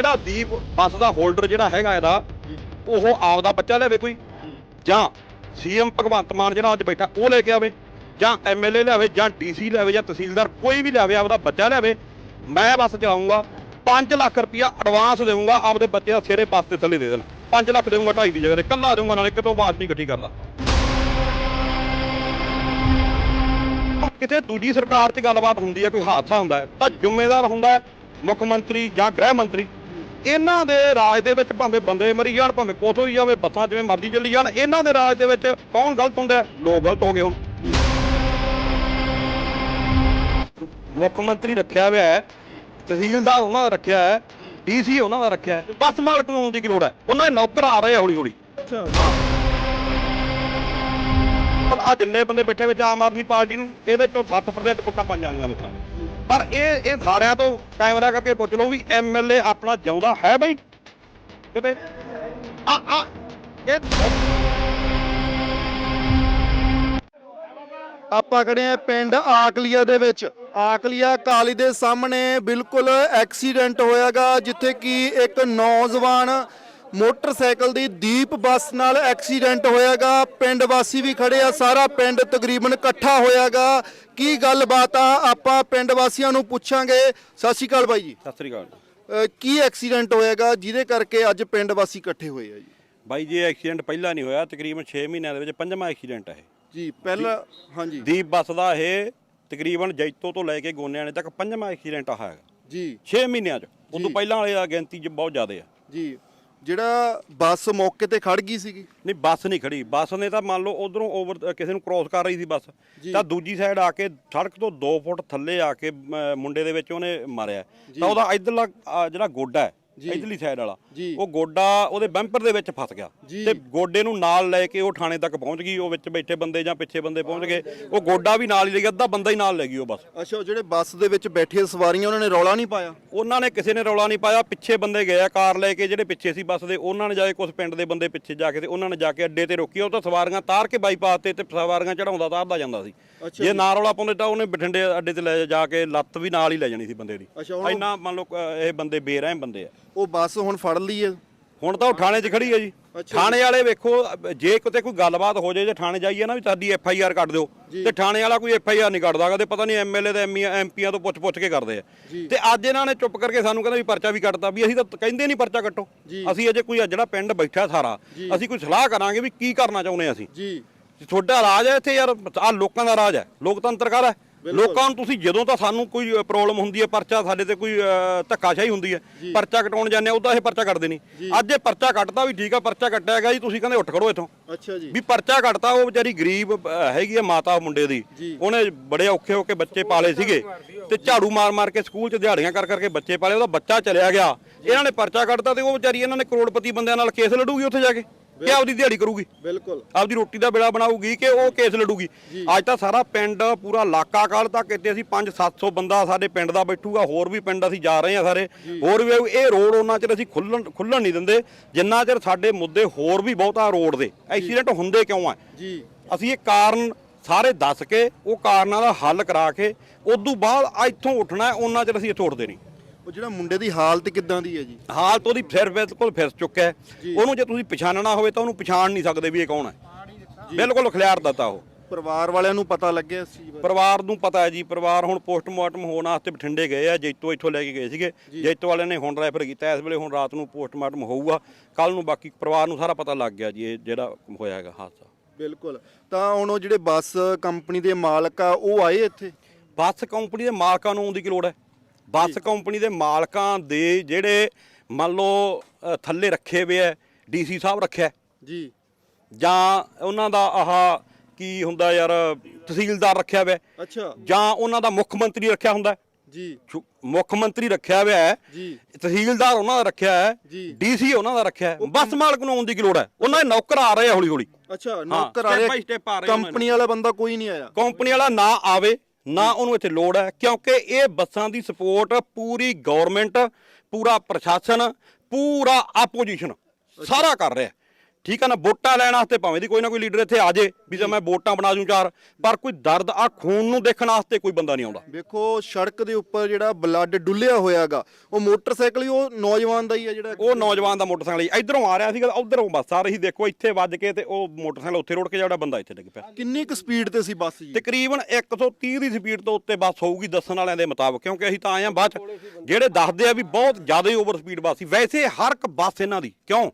ਜਿਹੜਾ ਦੀਪ ਬੱਸ ਦਾ ਹੋਲਡਰ ਜਿਹੜਾ ਹੈਗਾ ਇਹਦਾ, ਉਹ ਆਪਦਾ ਬੱਚਾ ਲਿਆਵੇ ਕੋਈ? ਜਾਂ ਸੀਐਮ ਭਗਵੰਤ ਮਾਨ ਜਿਹੜਾ ਅੱਜ ਬੈਠਾ, ਉਹ ਲੈ ਕੇ ਆਵੇ? ਜਾਂ ਐਮਐਲਏ ਲਿਆਵੇ, ਜਾਂ ਡੀਸੀ ਲਿਆਵੇ, ਜਾਂ ਤਹਿਸੀਲਦਾਰ ਕੋਈ ਵੀ ਲਿਆਵੇ, ਆਪਦਾ ਬੱਚਾ ਲਿਆਵੇ? ਮੈਂ ਬੱਸ ਚਲਾਉਂਗਾ 5 ਲੱਖ ਰੁਪਇਆ ਐਡਵਾਂਸ ਦੇਵਾਂਗਾ ਆਪਦੇ ਬੱਚੇ ਦਾ ਸਿਰੇ ਬੱਸ ਤੇ ਥੱਲੇ ਦੇ ਦੇਣ। 5 ਲੱਖ ਦੇਵਾਂਗਾ ਢਾਈ ਦੀ ਜਗ੍ਹਾ ਤੇ। ਕੱਲਾ ਦੇਵਾਂਗਾ ਨਾਲੇ ਕਿਤੋਂ ਬਾਤ ਨਹੀਂ ਇਕੱਠੀ ਕਰਦਾ। ਕਿਤੇ ਦੂਜੀ ਸਰਕਾਰ 'ਚ ਗੱਲਬਾਤ ਹੁੰਦੀ ਹੈ, ਕੋਈ ਹਾਦਸਾ ਹੁੰਦਾ ਹੈ, ਤਾਂ ਜ਼ਿੰਮੇਦਾਰ ਹੁੰਦਾ ਹੈ ਮੁੱਖ ਮੰਤਰੀ ਜਾਂ ਗ੍ਰਹਿ ਮੰਤਰੀ। ਇਹਨਾਂ ਦੇ ਰਾਜ ਦੇ ਵਿੱਚ ਭਾਵੇਂ ਬੰਦੇ ਮਰੀ ਜਾਣ, ਭਾਵੇਂ ਕੁਛ ਹੋਈ ਜਾਵੇ, ਬੱਸਾਂ ਜਿਵੇਂ ਮਰਜ਼ੀ ਚੱਲੀ ਜਾਣ, ਇਹਨਾਂ ਦੇ ਰਾਜ ਦੇ ਵਿੱਚ ਕੌਣ ਗਲਤ ਹੁੰਦਾ ਲੋਕ ਗਲਤ ਹੋ ਗਏ ਹੁਣ। ਮੁੱਖ ਮੰਤਰੀ ਰੱਖਿਆ ਹੋਇਆ ਹੈ, ਤਹਿਸੀਲਦਾਰ ਉਹਨਾਂ ਦਾ ਰੱਖਿਆ ਹੈ, ਡੀਸੀ ਉਹਨਾਂ ਦਾ ਰੱਖਿਆ ਹੈ। ਬੱਸ ਮਾਲਕ ਨੂੰ ਦੀ ਕੀ ਲੋੜ ਹੈ? ਉਹਨਾਂ ਦੇ ਨੌਕਰ ਆ ਰਹੇ ਆ ਹੌਲੀ ਹੌਲੀ ਆ ਜਿੰਨੇ ਬੰਦੇ ਬੈਠੇ ਵਿੱਚ ਆਮ ਆਦਮੀ ਪਾਰਟੀ ਨੂੰ, ਇਹਦੇ ਚੋਂ 7% ਵੋਟਾਂ ਪਾਈਆਂ ਜਾਂਦੀਆਂ ਲੋਕਾਂ ਪਰ ਇਹ ਇਹ ਸਾਰਿਆਂ ਤੋਂ ਕੈਮਰਾ ਕਰਕੇ ਪੁੱਛ ਲਓ ਵੀ ਐਮਐਲਏ ਆਪਣਾ ਜਿਉਂਦਾ ਹੈ ਬਈ? ਕਿਤੇ? ਆ ਆ ਆਪਾਂ ਖੜੇ ਆ ਪਿੰਡ ਆਕਲੀਆ ਦੇ ਵਿੱਚ। ਆਕਲੀਆ ਕਾਲੀ ਦੇ ਸਾਹਮਣੇ ਬਿਲਕੁਲ ਐਕਸੀਡੈਂਟ ਹੋਇਆਗਾ, ਜਿੱਥੇ ਕਿ ਇੱਕ ਨੌਜਵਾਨ ਮੋਟਰਸਾਈਕਲ ਦੀ ਦੀਪ ਬੱਸ ਨਾਲ ਐਕਸੀਡੈਂਟ ਹੋਇਆਗਾ। ਪਿੰਡ ਵਾਸੀ ਵੀ ਖੜੇ ਆ ਸਾਰਾ ਪਿੰਡ ਤਕਰੀਬਨ ਇਕੱਠਾ ਹੋਇਆਗਾ। ਕੀ ਗੱਲਬਾਤ ਆ? ਆਪਾਂ ਪਿੰਡ ਵਾਸੀਆਂ ਨੂੰ ਪੁੱਛਾਂਗੇ। ਸਤਿ ਸ਼੍ਰੀ ਅਕਾਲ ਬਾਈ ਜੀ। ਸਤਿ ਸ੍ਰੀ ਅਕਾਲ। ਕੀ ਐਕਸੀਡੈਂਟ ਹੋਇਆਗਾ ਜਿਹਦੇ ਕਰਕੇ ਅੱਜ ਪਿੰਡ ਵਾਸੀ ਇਕੱਠੇ ਹੋਏ ਆ ਜੀ? ਬਾਈ ਜੀ ਐਕਸੀਡੈਂਟ ਪਹਿਲਾਂ ਨਹੀਂ ਹੋਇਆ। ਤਕਰੀਬਨ 6 ਮਹੀਨਿਆਂ ਦੇ ਵਿੱਚ ਪੰਜਵਾਂ ਐਕਸੀਡੈਂਟ ਹੈ ਇਹ। ਜੀ ਪਹਿਲਾਂ ਹਾਂਜੀ। ਦੀਪ ਬੱਸ ਦਾ ਇਹ ਤਕਰੀਬਨ ਜੈਤੋ ਤੋਂ ਲੈ ਕੇ ਗੋਨਿਆਣੇ ਤੱਕ ਪੰਜਵਾਂ ਐਕਸੀਡੈਂਟ ਆ ਹੈਗਾ। ਜੀ। 6 ਮਹੀਨਿਆਂ 'ਚ। ਉਦੋਂ ਜੀ। ਪਹਿਲਾਂ ਵਾਲੇ ਆ ਗਿਣਤੀ 'ਚ ਬਹੁਤ ਜ਼ਿਆਦਾ ਆ। ਜੀ। ਜਿਹੜਾ ਬੱਸ ਮੌਕੇ ਤੇ ਖੜ ਗਈ ਸੀਗੀ ਨਹੀਂ ਬੱਸ ਨਹੀਂ ਖੜੀ ਬੱਸ ਨੇ ਤਾਂ ਮੰਨ ਲਓ ਉਧਰੋਂ ਓਵਰ ਕਿਸੇ ਨੂੰ ਕ੍ਰੋਸ ਕਰ ਰਹੀ ਸੀ ਬੱਸ। ਤਾਂ ਦੂਜੀ ਸਾਈਡ ਆ ਕੇ ਸੜਕ ਤੋਂ 2 ਫੁੱਟ ਥੱਲੇ ਆ ਕੇ ਮੁੰਡੇ ਦੇ ਵਿੱਚ ਉਹਨੇ ਮਾਰਿਆ ਤਾਂ ਉਹਦਾ ਇਧਰਲਾ ਜਿਹੜਾ ਗੋਡਾ ਹੈ। ਇਧਰਲੀ ਸਾਈਡ ਵਾਲਾ। ਉਹ ਗੋਡਾ ਉਹਦੇ ਬੰਪਰ ਦੇ ਵਿੱਚ ਫਸ ਗਿਆ। ਤੇ ਗੋਡੇ ਨੂੰ ਨਾਲ ਲੈ ਕੇ ਉਹ ਥਾਣੇ ਤੱਕ ਪਹੁੰਚ ਗਈ ਉਹ ਵਿੱਚ ਬੈਠੇ ਬੰਦੇ ਜਾਂ ਪਿੱਛੇ ਬੰਦੇ ਪਹੁੰਚ ਗਏ। ਉਹ ਗੋਡਾ ਵੀ ਨਾਲ ਹੀ ਲੈ ਗਿਆ ਅੱਧਾ ਬੰਦਾ ਹੀ ਨਾਲ ਲੈ ਗਈ ਉਹ ਬਸ। ਅੱਛਾ ਉਹ ਜਿਹੜੇ ਬੱਸ ਦੇ ਵਿੱਚ ਬੈਠੀਆਂ ਸਵਾਰੀਆਂ ਉਹਨਾਂ ਨੇ ਰੌਲਾ ਨਹੀਂ ਪਾਇਆ? ਉਹਨਾਂ ਨੇ ਕਿਸੇ ਨੇ ਰੌਲਾ ਨਹੀਂ ਪਾਇਆ ਪਿੱਛੇ ਬੰਦੇ ਗਏ ਆ ਕਾਰ ਲੈ ਕੇ ਜਿਹੜੇ ਪਿੱਛੇ ਸੀ ਬੱਸ ਦੇ ਉਹਨਾਂ ਨੇ ਜਾ ਕੇ ਕੁਝ ਪਿੰਡ ਦੇ ਬੰਦੇ ਪਿੱਛੇ ਜਾ ਕੇ ਤੇ ਉਹਨਾਂ ਨੇ ਜਾ ਕੇ ਅੱਡੇ ਤੇ ਰੋਕੀ ਉਹ ਤਾਂ ਸਵਾਰੀਆਂ ਤਾਰ ਕੇ ਬਾਈਪਾਸ ਤੇ ਤੇ ਸਵਾਰੀਆਂ ਚੜਾਉਂਦਾ ਤਾਰਦਾ ਜਾਂਦਾ ਸੀ। ਜੇ ਨਾ ਰੌਲਾ ਪਾਉਂਦੇ ਤਾਂ ਉਹਨੇ ਬਠਿੰਡੇ ਅੱਡੇ ਤੇ ਲੈ ਜਾ ਕੇ ਲੱਤ ਵੀ ਨਾਲ ਹੀ ਲੈ ਜਾਣੀ ਸੀ ਬੰਦੇ ਦੀ। ਇੰਨਾ ਮੰਨ ਲਓ ਇਹ ਬੰਦੇ ਬੇਰਹਿਮ ਬੰਦੇ ਆ। ਉਹ ਬੱਸ ਹੁਣ ਫੜ ਲਈ ਹੈ ਹੁਣ ਤਾਂ ਉਹ ਥਾਣੇ 'ਚ ਖੜੀ ਹੈ ਜੀ। ਥਾਣੇ ਵਾਲੇ ਵੇਖੋ ਜੇ ਕਿਤੇ ਕੋਈ ਗੱਲਬਾਤ ਹੋ ਜਾਏ ਜੇ ਥਾਣੇ ਜਾਈਏ ਨਾ ਵੀ ਸਾਡੀ ਐਫ ਆਈ ਆਰ ਕੱਢ ਦਿਓ ਤੇ ਥਾਣੇ ਵਾਲਾ ਕੋਈ ਐਫ ਆਈ ਆਰ ਨਹੀਂ ਕੱਢਦਾ ਕਦੇ ਪਤਾ ਨਹੀਂ ਐਮਐਲਏ ਤੇ ਐਮਪੀਆਂ ਤੋਂ ਪੁੱਛ ਪੁੱਛ ਕੇ ਕਰਦੇ ਆ। ਤੇ ਅੱਜ ਇਹਨਾਂ ਨੇ ਚੁੱਪ ਕਰਕੇ ਸਾਨੂੰ ਕਹਿੰਦਾ ਵੀ ਪਰਚਾ ਵੀ ਕੱਟਦਾ ਵੀ ਅਸੀਂ ਤਾਂ ਕਹਿੰਦੇ ਨਹੀਂ ਪਰਚਾ ਕੱਟੋ। ਅਸੀਂ ਅਜੇ ਕੋਈ ਜਿਹੜਾ ਪਿੰਡ ਬੈਠਾ ਸਾਰਾ। ਅਸੀਂ ਕੋਈ ਸਲਾਹ ਕਰਾਂਗੇ ਵੀ ਕੀ ਕਰਨਾ ਚਾਹੁੰਦੇ ਆ ਅਸੀਂ। ਜੀ। ਤੁਹਾਡਾ ਰਾਜ ਹੈ ਇੱਥੇ ਯਾਰ ਆ ਲੋਕਾਂ ਦਾ ਰਾਜ ਹੈ ਲੋਕਤੰਤਰ ਕਰ ਹੈ? ਲੋਕਾਂ ਨੂੰ ਤੁਸੀਂ ਜਦੋਂ ਤਾਂ ਸਾਨੂੰ ਕੋਈ ਪ੍ਰੋਬਲਮ ਹੁੰਦੀ ਹੈ ਪਰਚਾ ਸਾਡੇ ਤੇ ਕੋਈ ਧੱਕਾਸ਼ਾਹੀ ਹੁੰਦੀ ਹੈ ਪਰਚਾ ਕਟਾਉਣ ਜਾਂਦੇ ਆ ਉਹਦਾ ਇਹ ਪਰਚਾ ਕੱਟਦੇ ਨਹੀਂ। ਅੱਜ ਇਹ ਪਰਚਾ ਕੱਟਦਾ ਵੀ ਠੀਕ ਆ ਪਰਚਾ ਕੱਟਿਆ ਹੈਗਾ ਜੀ ਤੁਸੀਂ ਕਹਿੰਦੇ ਉੱਠ ਖੜੋ ਇੱਥੋਂ। ਅੱਛਾ ਜੀ। ਵੀ ਪਰਚਾ ਕੱਟਤਾ ਉਹ ਵਿਚਾਰੀ ਗਰੀਬ ਹੈਗੀ ਆ ਮਾਤਾ ਮੁੰਡੇ ਦੀ। ਉਹਨੇ ਬੜੇ ਔਖੇ ਹੋ ਕੇ ਬੱਚੇ ਪਾਲੇ ਸੀਗੇ। ਤੇ ਝਾੜੂ ਮਾਰ ਮਾਰ ਕੇ ਸਕੂਲ 'ਚ ਦਿਹਾੜੀਆਂ ਕਰ ਕਰਕੇ ਬੱਚੇ ਪਾਲੇ ਉਹਦਾ ਬੱਚਾ ਚਲਿਆ ਗਿਆ। ਇਹਨਾਂ ਨੇ ਪਰਚਾ ਕੱਟਤਾ ਤੇ ਉਹ ਵਿਚਾਰੀ ਇਹਨਾਂ ਨੇ ਕਰੋੜਪਤੀ ਬੰਦਿਆਂ ਨਾਲ ਕੇਸ ਲੜੂਗੀ ਉੱਥੇ ਜਾ ਕੇ। ਕਿ ਆਪਦੀ ਦਿਹਾੜੀ ਕਰੂਗੀ? ਬਿਲਕੁਲ। ਆਪਦੀ ਰੋਟੀ ਦਾ ਬਿਲਾ ਬਣਾਊਗੀ ਕਿ ਉਹ ਕੇਸ ਲੜੂਗੀ? ਅੱਜ ਤਾਂ ਸਾਰਾ ਪਿੰਡ ਪੂਰਾ ਇਲਾਕਾ ਕਾਲ ਤੱਕ ਇੱਥੇ ਅਸੀਂ 5-700 ਬੰਦਾ ਸਾਡੇ ਪਿੰਡ ਦਾ ਬੈਠੂਗਾ ਹੋਰ ਵੀ ਪਿੰਡ ਅਸੀਂ ਜਾ ਰਹੇ ਹਾਂ ਸਾਰੇ। ਹੋਰ ਵੀ ਇਹ ਰੋਡ ਉਹਨਾਂ ਚਿਰ ਅਸੀਂ ਖੁੱਲਣ ਖੁੱਲਣ ਨਹੀਂ ਦਿੰਦੇ। ਜਿੰਨਾ ਚਿਰ ਸਾਡੇ ਮੁੱਦੇ ਹੋਰ ਵੀ ਬਹੁਤਾ ਰੋਡ ਦੇ। ਐਕਸੀਡੈਂਟ ਹੁੰਦੇ ਕਿਉਂ ਆ? ਜੀ। ਅਸੀਂ ਇਹ ਕਾਰਨ ਸਾਰੇ ਦੱਸ ਕੇ ਉਹ ਕਾਰਨਾਂ ਦਾ ਹੱਲ ਕਰਾ ਕੇ ਉਦੋਂ ਬਾਅਦ ਇੱਥੋਂ ਉੱਠਣਾ ਉਹਨਾਂ ਚਿਰ ਅਸੀਂ ਇੱਥੋਂ ਉੱਠਦੇ ਨਹੀਂ। ਉਹ ਜਿਹੜਾ ਮੁੰਡੇ ਦੀ ਹਾਲਤ ਕਿੱਦਾਂ ਦੀ ਹੈ ਜੀ? ਹਾਲਤ ਉਹਦੀ ਫਿਰ ਬਿਲਕੁਲ ਫਿਰ ਚੁੱਕਿਆ ਹੈ। ਉਹਨੂੰ ਜੇ ਤੁਸੀਂ ਪਛਾਣਨਾ ਹੋਵੇ ਤਾਂ ਉਹਨੂੰ ਪਛਾਣ ਨਹੀਂ ਸਕਦੇ ਵੀ ਇਹ ਕੌਣ ਹੈ। ਬਿਲਕੁਲ ਖਿਲਾਰ ਦਿੱਤਾ ਉਹ। ਪਰਿਵਾਰ ਵਾਲਿਆਂ ਨੂੰ ਪਤਾ ਲੱਗਿਆ ਬਾਰੇ? ਪਰਿਵਾਰ ਨੂੰ ਪਤਾ ਹੈ ਜੀ। ਪਰਿਵਾਰ ਹੁਣ ਪੋਸਟਮਾਰਟਮ ਹੋਣ ਵਾਸਤੇ ਬਠਿੰਡੇ ਗਏ ਆ ਜੈਤੋ ਇੱਥੋਂ ਲੈ ਕੇ ਗਏ ਸੀਗੇ। ਜੈਤੋ ਵਾਲਿਆਂ ਨੇ ਹੁਣ ਰੈਫਰ ਕੀਤਾ। ਇਸ ਵੇਲੇ ਹੁਣ ਰਾਤ ਨੂੰ ਪੋਸਟਮਾਰਟਮ ਹੋਊਗਾ। ਕੱਲ ਨੂੰ ਬਾਕੀ ਪਰਿਵਾਰ ਨੂੰ ਸਾਰਾ ਪਤਾ ਲੱਗ ਗਿਆ ਜੀ ਇਹ ਜਿਹੜਾ ਹੋਇਆ ਹੈਗਾ ਹਾਦਸਾ। ਬਿਲਕੁਲ। ਤਾਂ ਹੁਣ ਉਹ ਜਿਹੜੇ ਬੱਸ ਕੰਪਨੀ ਦੇ ਮਾਲਕ ਆ ਉਹ ਆਏ ਇੱਥੇ? ਬੱਸ ਕੰਪਨੀ ਦੇ ਮਾਲਕਾਂ ਨੂੰ ਆਉਣ ਦੀ ਕੀ ਲੋੜ ਹੈ? ਬੱਸ ਕੰਪਨੀ ਦੇ ਮਾਲਕਾਂ ਦੇ ਜਿਹੜੇ ਮੰਨ ਲਓ ਅ, ਥੱਲੇ ਰੱਖੇ ਹੋਏ ਆ ਡੀਸੀ ਸਾਹਿਬ ਰੱਖਿਆ। ਜੀ। ਜਾਂ ਉਹਨਾਂ ਦਾ ਆਹ ਕੀ ਹੁੰਦਾ ਯਾਰ ਤਹਿਸੀਲਦਾਰ ਰੱਖਿਆ ਹੋਇਆ ਹੈ, ਅੱਛਾ। ਜਾਂ ਉਹਨਾਂ ਦਾ ਮੁੱਖ ਮੰਤਰੀ ਰੱਖਿਆ ਹੁੰਦਾ। ਹੈ। ਜੀ ਮੁੱਖ ਮੰਤਰੀ ਰੱਖਿਆ ਹੋਇਆ ਹੈ। ਜੀ। ਤਹਿਸੀਲਦਾਰ ਉਹਨਾਂ ਦਾ ਰੱਖਿਆ ਹੈ। ਜੀ। ਡੀਸੀ ਉਹਨਾਂ ਦਾ ਰੱਖਿਆ ਹੈ। ਬੱਸ ਮਾਲਕ ਨੂੰ ਆਉਣ ਦੀ ਕੀ ਲੋੜ ਹੈ? ਉਹਨਾਂ ਦੇ ਨੌਕਰ ਆ ਰਹੇ ਆ ਹੌਲੀ ਹੌਲੀ ਅੱਛਾ ਨੌਕਰ step step ਆ ਰਹੇ ਉਹਨਾਂ ਕੰਪਨੀ ਵਾਲਾ ਬੰਦਾ ਕੋਈ ਨਹੀਂ ਆਇਆ? ਕੰਪਨੀ ਵਾਲਾ ਨਾ ਆਵੇ। ਨਾ ਉਹਨੂੰ ਇੱਥੇ ਲੋੜ ਹੈ, ਕਿਉਂਕਿ ਇਹ ਬੱਸਾਂ ਦੀ ਸਪੋਰਟ ਪੂਰੀ ਗਵਰਨਮੈਂਟ ਪੂਰਾ ਪ੍ਰਸ਼ਾਸਨ, ਪੂਰਾ ਆਪੋਜੀਸ਼ਨ ਸਾਰਾ ਕਰ ਰਿਹਾ। ਠੀਕ ਆ ਨਾ ਵੋਟਾਂ ਲੈਣ ਵਾਸਤੇ ਭਾਵੇਂ ਦੀ ਕੋਈ ਨਾ ਕੋਈ ਲੀਡਰ ਇੱਥੇ ਆ ਜੇ ਵੀ ਜੇ ਮੈਂ ਵੋਟਾਂ ਬਣਾ ਦੂੰ ਚਾਰ ਪਰ ਕੋਈ ਦਰਦ ਆ ਖੂਨ ਨੂੰ ਦੇਖਣ ਵਾਸਤੇ ਕੋਈ ਬੰਦਾ ਨਹੀਂ ਆਉਂਦਾ। ਵੇਖੋ ਸੜਕ ਦੇ ਉੱਪਰ ਜਿਹੜਾ ਬਲੱਡ ਡੁੱਲਿਆ ਹੋਇਆਗਾ ਉਹ ਮੋਟਰਸਾਈਕਲ ਹੀ ਉਹ ਨੌਜਵਾਨ ਦਾ ਹੀ ਆ ਜਿਹੜਾ ਉਹ ਨੌਜਵਾਨ ਦਾ ਮੋਟਰਸਾਈਕਲ ਇਧਰੋਂ ਆ ਰਿਹਾ ਸੀਗਾ ਉਧਰੋਂ ਬੱਸ ਆ ਰਹੀ ਦੇਖੋ ਇੱਥੇ ਵੱਜ ਕੇ ਤੇ ਉਹ ਮੋਟਰਸਾਈਕਲ ਉੱਥੇ ਰੋੜ ਕੇ ਜਿਹੜਾ ਬੰਦਾ ਇੱਥੇ ਡਿੱਗ ਪਿਆ। ਕਿੰਨੀ ਕੁ ਸਪੀਡ ਤੇ ਸੀ ਬੱਸ ਜੀ? ਤਕਰੀਬਨ 130 ਦੀ ਸਪੀਡ ਤੋਂ ਉੱਤੇ ਬੱਸ ਹੋਊਗੀ ਦੱਸਣ ਵਾਲਿਆਂ ਦੇ ਮੁਤਾਬਕ ਕਿਉਂਕਿ ਅਸੀਂ ਤਾਂ ਆਏ ਆ ਬਾਅਦ ਜਿਹੜੇ ਦੱਸਦੇ ਆ ਵੀ ਬਹੁਤ ਜ਼ਿਆਦਾ ਹੀ ਓਵਰ ਸਪੀਡ ਬੱਸ ਸੀ। ਵੈਸੇ ਹਰ ਇੱਕ ਬੱਸ ਇਹਨਾਂ ਦੀ ਕਿਉਂ?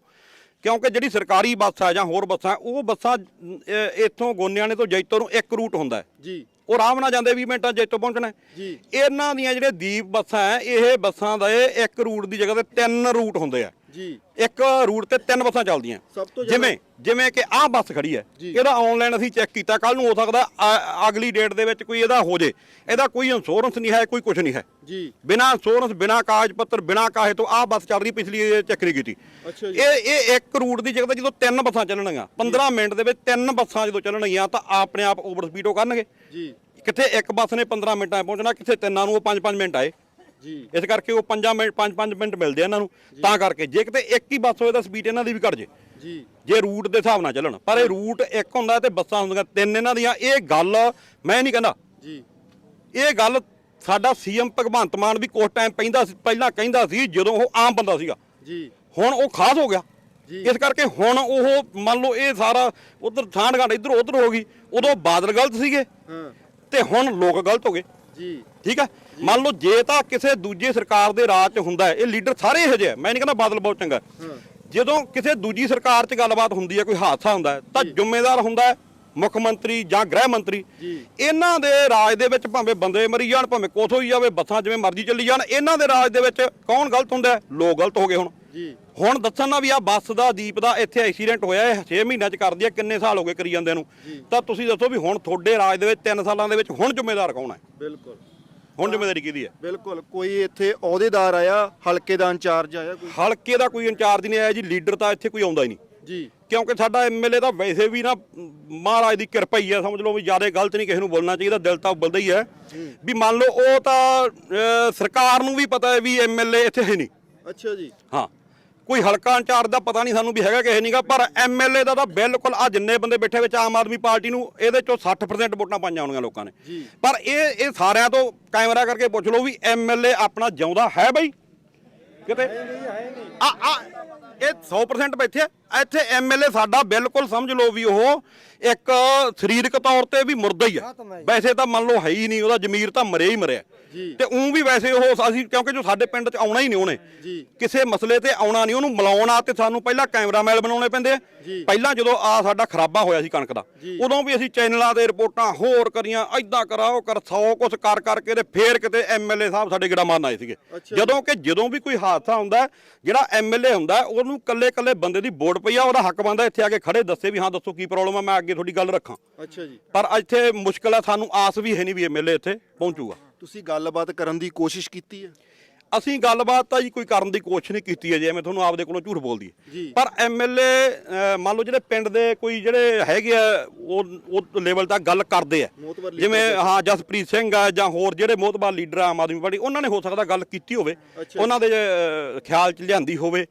ਕਿਉਂਕਿ ਜਿਹੜੀ ਸਰਕਾਰੀ ਬੱਸ ਆ ਜਾਂ ਹੋਰ ਬੱਸਾਂ ਉਹ ਬੱਸਾਂ ਇੱਥੋਂ ਗੋਨਿਆਣੇ ਤੋਂ ਜੈਤੋ ਨੂੰ ਇੱਕ ਰੂਟ ਹੁੰਦਾ ਜੀ। ਉਹ ਆਰਾਮ ਨਾਲ ਜਾਂਦੇ 20 ਮਿੰਟਾਂ ਜੈਤੋ ਪਹੁੰਚਣਾ। ਜੀ। ਇਹਨਾਂ ਦੀਆਂ ਜਿਹੜੇ ਦੀਪ ਬੱਸਾਂ ਇਹ ਬੱਸਾਂ ਦਾ ਇੱਕ ਰੂਟ ਦੀ ਜਗ੍ਹਾ ਤੇ ਤਿੰਨ ਰੂਟ ਹੁੰਦੇ ਆ। ਜੀ। ਇੱਕ ਰੂਟ ਤੇ ਤਿੰਨ ਬੱਸਾਂ ਚੱਲਦੀਆਂ। ਜਿਵੇਂ ਜਿਵੇਂ ਕਿ ਆਹ ਬੱਸ ਖੜੀ ਹੈ। ਇਹਦਾ ਆਨਲਾਈਨ ਅਸੀਂ ਚੈੱਕ ਕੀਤਾ ਕੱਲ ਨੂੰ ਹੋ ਸਕਦਾ ਅਗਲੀ ਡੇਟ ਦੇ ਵਿੱਚ ਕੋਈ ਇਹਦਾ ਹੋ ਜੇ। ਇਹਦਾ ਕੋਈ ਇੰਸ਼ੋਰੈਂਸ ਨਹੀਂ ਹੈ ਕੋਈ ਕੁਝ ਨਹੀਂ ਹੈ। ਜੀ। ਬਿਨਾ ਇੰਸ਼ੋਰੈਂਸ ਬਿਨਾ ਕਾਗਜ਼ ਪੱਤਰ ਬਿਨਾ ਕਾਹੇ ਤੋਂ ਆਹ ਬੱਸ ਚੱਲ ਰਹੀ ਪਿਛਲੀ ਚੈੱਕ ਨਹੀਂ ਕੀਤੀ। ਇਹ ਇਹ ਇੱਕ ਰੂਟ ਦੀ ਜਗ੍ਹਾ ਜਦੋਂ ਤਿੰਨ ਬੱਸਾਂ ਚੱਲਣਗੀਆਂ 15 ਮਿੰਟ ਦੇ ਵਿੱਚ ਤਿੰਨ ਬੱਸਾਂ ਜਦੋਂ ਚੱਲਣਗੀਆਂ ਤਾਂ ਆਪਣੇ ਆਪ ਓਵਰ ਸਪੀਡ ਉਹ ਕਰਨਗੇ। ਜੀ। ਕਿੱਥੇ ਇੱਕ ਬੱਸ ਨੇ 15 ਮਿੰਟਾਂ ਪਹੁੰਚਣਾ ਕਿੱਥੇ ਤਿੰਨਾਂ ਨੂੰ ਉਹ 5-5 ਮਿੰਟ ਆਏ। ਜੀ। ਇਸ ਕਰਕੇ ਉਹ 5 ਮਿੰਟ 5-5 ਮਿੰਟ ਮਿਲਦੇ ਆ ਇਹਨਾਂ ਨੂੰ ਤਾਂ ਕਰਕੇ ਜੇ ਕਿਤੇ ਇੱਕ ਹੀ ਬੱਸ ਹੋਏ ਤਾਂ ਸਪੀਡ ਇਹਨਾਂ ਦੀ ਵੀ ਘਟ ਜੇ। ਜੀ। ਜੇ ਰੂਟ ਦੇ ਹਿਸਾਬ ਨਾਲ ਚੱਲਣ। ਪਰ ਇਹ ਰੂਟ ਇੱਕ ਹੁੰਦਾ ਤੇ ਬੱਸਾਂ ਹੁੰਦੀਆਂ ਤਿੰਨ ਇਹਨਾਂ ਦੀਆਂ। ਇਹ ਗੱਲ ਮੈਂ ਨਹੀਂ ਕਹਿੰਦਾ। ਜੀ। ਇਹ ਗੱਲ ਸਾਡਾ ਸੀਐਮ ਭਗਵੰਤ ਮਾਨ ਵੀ ਕੁਝ ਟਾਈਮ ਪੈਂਦਾ ਸੀ ਪਹਿਲਾਂ ਕਹਿੰਦਾ ਸੀ ਜਦੋਂ ਉਹ ਆਮ ਬੰਦਾ ਸੀਗਾ। ਜੀ। ਹੁਣ ਉਹ ਖਾਸ ਹੋ ਗਿਆ। ਇਸ ਕਰਕੇ ਹੁਣ ਉਹ ਮੰਨ ਲਓ ਇਹ ਸਾਰਾ ਉਧਰ ਥਾਂਡਗਾਂਡ ਇੱਧਰ ਉਧਰ ਹੋ ਗਈ ਉਦੋਂ ਬਾਦਲ ਗਲਤ ਸੀਗੇ। ਹਾਂ। ਤੇ ਹੁਣ ਲੋਕ ਗਲਤ ਹੋ ਗਏ। ਜੀ। ਠੀਕ ਹੈ ਮੰਨ ਲਓ ਜੇ ਤਾਂ ਕਿਸੇ ਦੂਜੇ ਸਰਕਾਰ ਦੇ ਰਾਜ 'ਚ ਹੁੰਦਾ ਇਹ ਲੀਡਰ ਸਾਰੇ ਇਹੋ ਜਿਹੇ ਆ ਮੈਂ ਨਹੀਂ ਕਹਿੰਦਾ ਬਾਦਲ ਬਹੁਤ ਚੰਗਾ ਜਦੋਂ ਕਿਸੇ ਦੂਜੀ ਸਰਕਾਰ 'ਚ ਗੱਲਬਾਤ ਹੁੰਦੀ ਹੈ ਕੋਈ ਹਾਦਸਾ ਹੁੰਦਾ ਤਾਂ ਜ਼ਿੰਮੇਦਾਰ ਹੁੰਦਾ ਮੁੱਖ ਮੰਤਰੀ ਜਾਂ ਗ੍ਰਹਿ ਮੰਤਰੀ। ਇਹਨਾਂ ਦੇ ਰਾਜ ਦੇ ਵਿੱਚ ਭਾਵੇਂ ਬੰਦੇ ਮਰੀ ਜਾਣ ਭਾਵੇਂ ਕੁਛ ਹੋਈ ਜਾਵੇ ਬੱਸਾਂ ਜਿਵੇਂ ਮਰਜ਼ੀ ਚੱਲੀ ਜਾਣ ਇਹਨਾਂ ਦੇ ਰਾਜ ਦੇ ਵਿੱਚ ਕੌਣ ਗਲਤ ਹੁੰਦਾ? ਲੋਕ ਗਲਤ ਹੋ ਗਏ ਹੁਣ। ਹੁਣ ਦੱਸਣ ਨਾ ਵੀ ਆ ਬੱਸ ਦਾ ਦੀਪ ਦਾ ਇੱਥੇ ਐਕਸੀਡੈਂਟ ਹੋਇਆ ਇਹ 6 ਮਹੀਨਿਆਂ ਚ ਕਰਦੀ ਹੈ ਕਿੰਨੇ ਸਾਲ ਹੋ ਗਏ ਕਰੀ ਜਾਂਦੇ ਨੂੰ। ਤਾਂ ਤੁਸੀਂ ਦੱਸੋ ਵੀ ਹੁਣ ਤੁਹਾਡੇ ਰਾਜ ਦੇ ਵਿੱਚ 3 ਸਾਲਾਂ ਦੇ ਵਿੱਚ ਹੁਣ ਜ਼ਿੰਮੇਦਾਰ ਕੌਣ ਹੈ? ਬਿਲਕੁਲ। ਹੁਣ ਜ਼ਿੰਮੇਵਾਰੀ ਕਿਹਦੀ ਹੈ? ਬਿਲਕੁਲ ਕੋਈ ਇੱਥੇ ਅਹੁਦੇਦਾਰ ਆਇਆ ਹਲਕੇ ਦਾ ਇੰਚਾਰਜ ਆਇਆ ਕੋਈ? ਹਲਕੇ ਦਾ ਕੋਈ ਇੰਚਾਰਜ ਨਹੀਂ ਆਇਆ ਜੀ ਲੀਡਰ ਤਾਂ ਇੱਥੇ ਕੋਈ ਆਉਂਦਾ ਹੀ ਨਹੀਂ। ਜੀ। ਕਿਉਂਕਿ ਸਾਡਾ ਐਮਐਲਏ ਤਾਂ ਵੈਸੇ ਵੀ ਨਾ ਮਹਾਰਾਜ ਦੀ ਕਿਰਪਾ ਹੀ ਹੈ ਸਮਝ ਲਓ ਵੀ ਜ਼ਿਆਦਾ ਗਲਤ ਨਹੀਂ ਕਿਸੇ ਨੂੰ ਬੋਲਣਾ ਚਾਹੀਦਾ ਦਿਲ ਤਾਂ ਉਬਲਦਾ ਹੀ ਹੈ। ਵੀ ਮੰਨ ਲਓ ਉਹ ਤਾਂ ਸਰਕਾਰ ਨੂੰ ਵੀ ਪਤਾ ਹੈ ਵੀ ਐਮਐਲਏ ਇੱਥੇ ਹੈ ਨਹੀਂ। ਅੱਛਾ ਜੀ। ਹਾਂ। ਕੋਈ ਹਲਕਾ ਇੰਚਾਰਜ ਦਾ ਪਤਾ ਨਹੀਂ ਸਾਨੂੰ ਵੀ ਹੈਗਾ ਕਿ ਨਹੀਂਗਾ ਪਰ ਐਮਐਲਏ ਦਾ ਤਾਂ ਬਿਲਕੁਲ ਆ ਜਿੰਨੇ ਬੰਦੇ ਬੈਠੇ ਵਿੱਚ ਆਮ ਆਦਮੀ ਪਾਰਟੀ ਨੂੰ ਇਹਦੇ ਚੋਂ 60% ਵੋਟਾਂ ਪਾਈਆਂ ਹੋਣਗੀਆਂ ਲੋਕਾਂ ਨੇ। ਪਰ ਇਹ ਇਹ ਸਾਰਿਆਂ ਤੋਂ ਕੈਮਰਾ ਕਰਕੇ ਪੁੱਛ ਲਓ ਵੀ ਐਮਐਲਏ ਆਪਣਾ ਜਿਉਂਦਾ ਹੈ ਬਈ ਕਿਤੇ ਆ ਆ ਇਹ 100% ਬੈਠੇ ਆ। ਇੱਥੇ ਐਮਐਲਏ ਸਾਡਾ ਬਿਲਕੁਲ ਸਮਝ ਲਓ ਵੀ ਉਹ ਇੱਕ ਸਰੀਰਕ ਤੌਰ ਤੇ ਵੀ ਮੁਰਦਾ ਹੀ ਆ ਵੈਸੇ ਤਾਂ ਮੰਨ ਲਓ ਹੈ ਹੀ ਨਹੀਂ ਉਹਦਾ ਜ਼ਮੀਰ ਤਾਂ ਮਰਿਆ ਹੀ ਮਰਿਆ। ਤੇ ਉਂ ਵੀ ਵੈਸੇ ਉਹ ਅਸੀਂ ਕਿਉਂਕਿ ਜੋ ਸਾਡੇ ਪਿੰਡ 'ਚ ਆਉਣਾ ਹੀ ਨਹੀਂ ਉਹਨੇ ਜੀ। ਕਿਸੇ ਮਸਲੇ ਤੇ ਆਉਣਾ ਨਹੀਂ ਉਹਨੂੰ ਮਿਲਾਉਣ ਆ ਤੇ ਸਾਨੂੰ ਪਹਿਲਾਂ ਕੈਮਰਾਮੈਨ ਬਣਾਉਣੇ ਪੈਂਦੇ ਆ। ਪਹਿਲਾਂ ਜਦੋਂ ਆ ਸਾਡਾ ਖਰਾਬਾ ਹੋਇਆ ਸੀ ਕਣਕ ਦਾ। ਉਦੋਂ ਵੀ ਅਸੀਂ ਚੈਨਲਾਂ ਤੇ ਰਿਪੋਰਟਾਂ ਹੋਰ ਕਰੀਆਂ ਐਦਾਂ ਕਰਾ ਉਹ ਕਰ 100 ਕੁਛ ਕਰ ਕਰਕੇ ਤੇ ਫੇਰ ਕਿਤੇ ਐਮਐਲਏ ਸਾਹਿਬ ਸਾਡੇ ਗੇੜਾ ਮਾਰਨ ਆਏ ਸੀਗੇ। ਜਦੋਂ ਕਿ ਜਦੋਂ ਵੀ ਕੋਈ ਹਾਦਸਾ ਹੁੰਦਾ ਜਿਹੜਾ ਐਮਐਲਏ ਹੁੰਦਾ ਉਹਨੂੰ ਕੱਲੇ ਕੱਲੇ ਬੰਦੇ ਦੀ ਵੋਟ ਪਈ ਆ ਉਹਦਾ ਹੱਕ ਬਣਦਾ ਇੱਥੇ ਆ ਕੇ ਖੜੇ ਦੱਸੇ ਵੀ ਹਾਂ ਦੱਸੋ ਕੀ ਪ੍ਰੋਬਲਮ ਆ ਮੈਂ ਅੱਗੇ ਤੁਹਾਡੀ ਗੱਲ ਰੱਖਾਂ ਅੱਛਾ ਜੀ ਪਰ ਇੱਥੇ ਮੁਸ਼ਕਲ ਆ ਸਾਨੂੰ ਆਸ ਵੀ ਹੈ ਨਹੀਂ ਵੀ ਐਮਐਲਏ ਇੱਥੇ ਪਹੁੰਚੂਗਾ ਤੁਸੀਂ ਗੱਲਬਾਤ ਕਰਨ ਦੀ ਕੋਸ਼ਿਸ਼ ਕੀਤੀ ਹੈ? ਅਸੀਂ ਗੱਲਬਾਤ ਤਾਂ ਜੀ ਕੋਈ ਕਰਨ ਦੀ ਕੋਸ਼ਿਸ਼ ਨਹੀਂ ਕੀਤੀ ਹੈ ਜੇ ਮੈਂ ਤੁਹਾਨੂੰ ਆਪਦੇ ਕੋਲੋਂ ਝੂਠ ਬੋਲਦੀ। ਪਰ ਐਮਐਲਏ ਮੰਨ ਲਓ ਜਿਹੜੇ ਪਿੰਡ ਦੇ ਕੋਈ ਜਿਹੜੇ ਹੈਗੇ ਆ ਉਹ ਉਹ ਲੈਵਲ ਤੱਕ ਗੱਲ ਕਰਦੇ ਆ। ਜਿਵੇਂ ਹਾਂ ਜਸਪ੍ਰੀਤ ਸਿੰਘ ਆ ਜਾਂ ਹੋਰ ਜਿਹੜੇ ਮੋਹਤਬਾਰ ਲੀਡਰ ਆ ਆਮ ਆਦਮੀ ਪਾਰਟੀ ਉਹਨਾਂ ਨੇ ਹੋ ਸਕਦਾ ਗੱਲ ਕੀਤੀ ਹੋਵੇ। ਉਹਨਾਂ ਦੇ ਖਿਆਲ ਚ ਲਿਆਂਦੀ ਹੋਵੇ।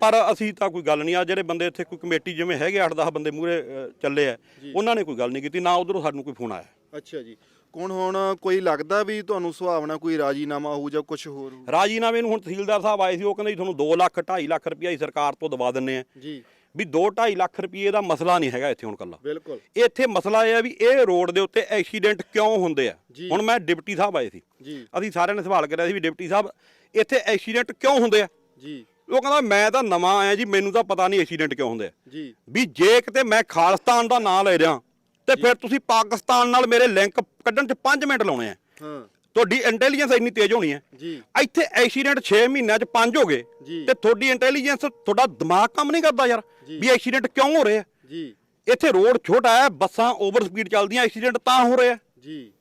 ਪਰ ਅਸੀਂ ਤਾਂ ਕੋਈ ਗੱਲ ਨਹੀਂ ਆ ਜਿਹੜੇ ਬੰਦੇ ਇੱਥੇ ਕੋਈ ਕਮੇਟੀ ਜਿਵੇਂ ਹੈਗੇ 8-10 ਬੰਦੇ ਮੂਰੇ ਚੱਲੇ ਆ ਉਹਨਾਂ ਨੇ ਕੋਈ ਗੱਲ ਨਹੀਂ ਕੀਤੀ ਨਾ ਉਧਰੋਂ ਸਾਨੂੰ ਕੋਈ ਫੋਨ ਆਇਆ। ਅੱਛਾ ਜੀ। ਕੌਣ ਹੁਣ ਕੋਈ ਲੱਗਦਾ ਵੀ ਤੁਹਾਨੂੰ ਸੁਹਾਵਣਾ ਕੋਈ ਰਾਜੀਨਾਮਾ ਹੋਊ ਜਾਂ ਕੁਝ ਹੋਰ ਹੋਊ? ਰਾਜੀਨਾਮੇ ਨੂੰ ਹੁਣ ਤਹਿਸੀਲਦਾਰ ਸਾਹਿਬ ਆਏ ਸੀ ਉਹ ਕਹਿੰਦੇ ਜੀ ਤੁਹਾਨੂੰ 2 ਲੱਖ 2.5 ਲੱਖ ਰੁਪਇਆ ਹੀ ਸਰਕਾਰ ਤੋਂ ਦਵਾ ਦਿੰਨੇ ਆ ਜੀ। ਵੀ 2.5 ਲੱਖ ਰੁਪਏ ਦਾ ਮਸਲਾ ਨਹੀਂ ਹੈਗਾ ਇੱਥੇ ਹੁਣ ਕੱਲਾ ਬਿਲਕੁਲ। ਇੱਥੇ ਮਸਲਾ ਇਹ ਆ ਵੀ ਇਹ ਰੋਡ ਦੇ ਉੱਤੇ ਐਕਸੀਡੈਂਟ ਕਿਉਂ ਹੁੰਦੇ ਆ। ਹੁਣ ਮੈਂ ਡਿਪਟੀ ਸਾਹਿਬ ਆਏ ਸੀ। ਜੀ। ਅਸੀਂ ਸਾਰਿਆਂ ਨੇ ਸਵਾਲ ਕਰਿਆ ਸੀ ਵੀ ਡਿਪਟੀ ਸਾਹਿਬ ਇੱਥੇ ਐਕਸੀਡੈਂਟ ਕਿਉਂ ਹੁੰਦੇ ਆ? ਜੀ। ਉਹ ਕਹਿੰਦਾ ਮੈਂ ਤਾਂ ਨਵਾਂ ਆਇਆ ਜੀ ਮੈਨੂੰ ਤਾਂ ਪਤਾ ਨਹੀਂ ਐਕਸੀਡੈਂਟ ਕਿਉਂ ਹੁੰਦੇ ਆ। ਜੀ। ਵੀ ਜੇ ਕਿਤੇ ਮੈਂ ਖਾਲਿਸਤਾਨ ਦਾ ਨਾਂ ਲੈ ਰਿਹਾ ਤੇ ਫਿਰ ਤੁਸੀਂ ਪਾਕਿਸਤਾਨ ਨਾਲ ਮੇਰੇ ਲਿੰਕ ਕੱਢਣ 'ਚ 5 ਮਿੰਟ ਲਾਉਣੇ ਆ। ਹਾਂ। ਤੁਹਾਡੀ ਇੰਟੈਲੀਜੈਂਸ ਇੰਨੀ ਤੇਜ਼ ਹੋਣੀ ਹੈ ਜੀ। ਇੱਥੇ ਐਕਸੀਡੈਂਟ 6 ਮਹੀਨਿਆਂ 'ਚ 5 ਹੋ ਗਏ। ਤੇ ਤੁਹਾਡੀ ਇੰਟੈਲੀਜੈਂਸ ਤੁਹਾਡਾ ਦਿਮਾਗ ਕੰਮ ਨਹੀਂ ਕਰਦਾ ਯਾਰ। ਵੀ ਐਕਸੀਡੈਂਟ ਕਿਉਂ ਹੋ ਰਹੇ ਆ। ਜੀ। ਇੱਥੇ ਰੋਡ ਛੋਟਾ ਹੈ ਬੱਸਾਂ ਓਵਰ ਸਪੀਡ ਚੱਲਦੀਆਂ ਐਕਸੀਡੈਂਟ ਤਾਂ ਹੋ ਰਹੇ ਆ। ਜੀ।